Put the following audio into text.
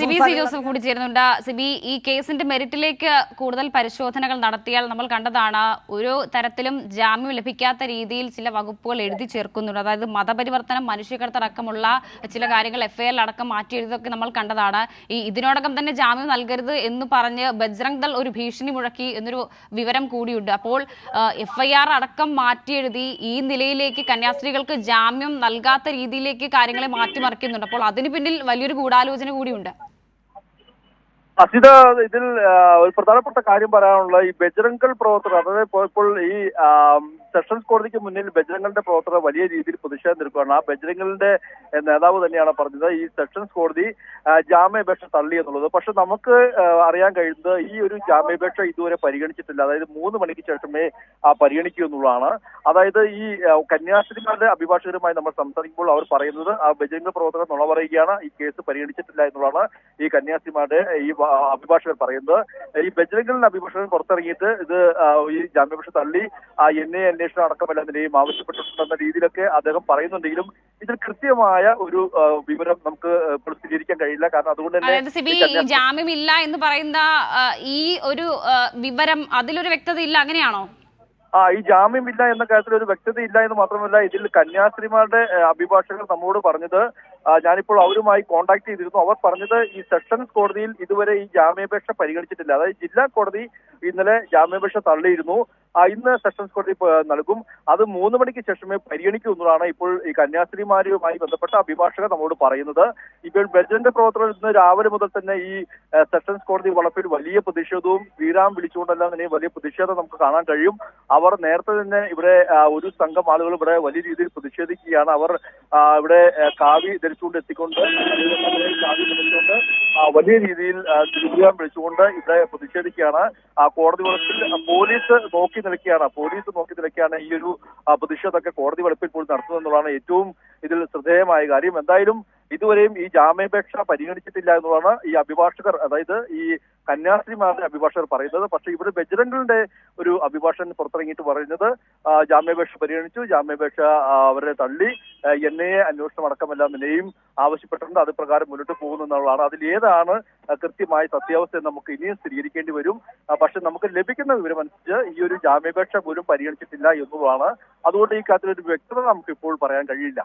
Sibi C Joseph കൂടി ചേരുന്നുണ്ട്. സിബി ഈ കേസിന്റെ മെറിറ്റിലേക്ക് കൂടുതൽ പരിശോധനകൾ നടത്തിയാൽ നമ്മൾ കണ്ടതാണ് ഒരു തരത്തിലും ജാമ്യം ലഭിക്കാത്ത രീതിയിൽ ചില വകുപ്പുകൾ എഴുതി ചേർക്കുന്നുണ്ട്. അതായത് മതപരിവർത്തനം മനുഷ്യക്കടത്തടക്കമുള്ള ചില കാര്യങ്ങൾ എഫ്ഐആർ അടക്കം മാറ്റി എഴുതൊക്കെ നമ്മൾ കണ്ടതാണ്. ഈ ഇതിനോടകം തന്നെ ജാമ്യം നൽകരുത് എന്ന് പറഞ്ഞ് ബജ്രംഗ് ദൾ ഒരു ഭീഷണി മുഴക്കി എന്നൊരു വിവരം കൂടിയുണ്ട്. അപ്പോൾ എഫ്ഐആർ അടക്കം മാറ്റി എഴുതി ഈ നിലയിലേക്ക് കന്യാസ്ത്രീകൾക്ക് ജാമ്യം നൽകാത്ത രീതിയിലേക്ക് കാര്യങ്ങളെ മാറ്റിമറിക്കുന്നുണ്ട്. അപ്പോൾ അതിന് പിന്നിൽ വലിയൊരു ഗൂഢാലോചന കൂടിയുണ്ട്. അസിത ഇതിൽ ഒരു പ്രധാനപ്പെട്ട കാര്യം പറയാനുള്ള ഈ ബജരംഗൾ പ്രവർത്തകർ അതായത് ഇപ്പോൾ ഈ സെഷൻസ് കോടതിക്ക് മുന്നിൽ ബജരംഗളിന്റെ പ്രവർത്തകർ വലിയ രീതിയിൽ പ്രതിഷേധം നിൽക്കുകയാണ്. ആ ബജരംഗളിന്റെ നേതാവ് തന്നെയാണ് പറഞ്ഞത് ഈ സെഷൻസ് കോടതി ജാമ്യാപേക്ഷ തള്ളി എന്നുള്ളത് പക്ഷെ നമുക്ക് അറിയാൻ കഴിയുന്നത് ഈ ഒരു ജാമ്യാപേക്ഷ ഇതുവരെ പരിഗണിച്ചിട്ടില്ല. അതായത് മൂന്ന് മണിക്ക് ശേഷമേ പരിഗണിക്കൂ എന്നുള്ളതാണ്. അതായത് ഈ കന്യാസ്ത്രീമാരുടെ അഭിഭാഷകരുമായി നമ്മൾ സംസാരിക്കുമ്പോൾ അവർ പറയുന്നത് ആ ബജരംഗ പ്രവർത്തകർ നുണ പറയുകയാണ് ഈ കേസ് പരിഗണിച്ചിട്ടില്ല എന്നുള്ളതാണ് ഈ കന്യാസ്ത്രീമാരുടെ ഈ അഭിഭാഷകർ പറയുന്നത്. ഈ ബജരംഗലിന്റെ അഭിഭാഷകൻ പുറത്തിറങ്ങിയിട്ട് ഇത് ഈ ജാമ്യാപേക്ഷ തള്ളി ആ എൻ ഐ അന്വേഷണം അടക്കമല്ല നിലയും ആവശ്യപ്പെട്ടിട്ടുണ്ടെന്ന രീതിയിലൊക്കെ അദ്ദേഹം പറയുന്നുണ്ടെങ്കിലും ഇതിൽ കൃത്യമായ ഒരു വിവരം നമുക്ക് ഇപ്പോൾ സ്ഥിരീകരിക്കാൻ കഴിയില്ല. കാരണം അതുകൊണ്ട് തന്നെ ജാമ്യമില്ല സിബി എന്ന് പറയുന്ന ഈ ഒരു വിവരം അതിലൊരു വ്യക്തത ഇല്ല അങ്ങനെയാണോ? ആ ഈ ജാമ്യമില്ല എന്ന കാര്യത്തിൽ ഒരു വ്യക്തത ഇല്ല എന്ന് മാത്രമല്ല ഇതിൽ കന്യാസ്ത്രീമാരുടെ അഭിഭാഷകർ നമ്മോട് പറഞ്ഞത് ഞാനിപ്പോൾ അവരുമായി കോൺടാക്ട് ചെയ്തിരുന്നു. അവർ പറഞ്ഞത് ഈ സെഷൻസ് കോടതിയിൽ ഇതുവരെ ഈ ജാമ്യാപേക്ഷ പരിഗണിച്ചിട്ടില്ല. അതായത് ജില്ലാ കോടതി ഇന്നലെ ജാമ്യാപേക്ഷ തള്ളിയിരുന്നു. ഇന്ന് സെഷൻസ് കോടതി നൽകും. അത് മൂന്ന് മണിക്ക് ശേഷമേ പരിഗണിക്കൂ എന്നതാണ് ഇപ്പോൾ ഈ കന്യാസ്ത്രീമാരുമായി ബന്ധപ്പെട്ട അഭിഭാഷകർ നമ്മോട് പറയുന്നത്. ഇപ്പോൾ ബജന്റെ പ്രവർത്തനം ഇന്ന് രാവിലെ മുതൽ തന്നെ ഈ സെഷൻസ് കോടതി വളപ്പിൽ വലിയ പ്രതിഷേധവും വീരാം വിളിച്ചുകൊണ്ടെല്ലാം തന്നെ വലിയ പ്രതിഷേധം നമുക്ക് കാണാൻ കഴിയും. അവർ നേരത്തെ തന്നെ ഇവിടെ ഒരു സംഘം ആളുകൾ ഇവിടെ വലിയ രീതിയിൽ പ്രതിഷേധിക്കുകയാണ്. അവർ ഇവിടെ കാവി ധരിച്ചുകൊണ്ട് ആ, വലിയ രീതിയിൽ തിരുവിതാം വിളിച്ചുകൊണ്ട് ഇവിടെ പ്രതിഷേധിക്കുകയാണ്. കോടതി വളപ്പിൽ പോലീസ് നോക്കി നിൽക്കുകയാണ്. പോലീസ് നോക്കി നിൽക്കുകയാണ് ഈ ഒരു പ്രതിഷേധമൊക്കെ കോടതി വളപ്പിൽ പോലും നടത്തുന്നത് എന്നുള്ളതാണ് ഏറ്റവും ഇതിൽ ശ്രദ്ധേയമായ കാര്യം. എന്തായാലും ഇതുവരെയും ഈ ജാമ്യാപേക്ഷ പരിഗണിച്ചിട്ടില്ല എന്നുള്ളതാണ് ഈ അഭിഭാഷകർ അതായത് ഈ കന്യാസ്ത്രീമാരുടെ അഭിഭാഷകർ പറയുന്നത്. പക്ഷേ ഇവിടെ ബജരംഗിന്റെ ഒരു അഭിഭാഷകൻ പുറത്തിറങ്ങിയിട്ട് പറയുന്നത് ജാമ്യാപേക്ഷ പരിഗണിച്ചു ജാമ്യാപേക്ഷ അവരെ തള്ളി എൻ ഐ എ അന്വേഷണം അടക്കമെല്ലാം നിലയും ആവശ്യപ്പെട്ടിട്ടുണ്ട്. അത് പ്രകാരം മുന്നോട്ട് പോകുന്നു എന്നുള്ളതാണ്. അതിൽ ഏതാണ് കൃത്യമായ സത്യാവസ്ഥ നമുക്ക് ഇനിയും സ്ഥിരീകരിക്കേണ്ടി വരും. പക്ഷെ നമുക്ക് ലഭിക്കുന്ന വിവരം അനുസരിച്ച് ഈ ഒരു ജാമ്യാപേക്ഷ പോലും പരിഗണിച്ചിട്ടില്ല എന്നുള്ളതാണ്. അതുകൊണ്ട് ഈ കാര്യത്തിൽ ഒരു വ്യക്തത നമുക്ക് ഇപ്പോൾ പറയാൻ കഴിയില്ല.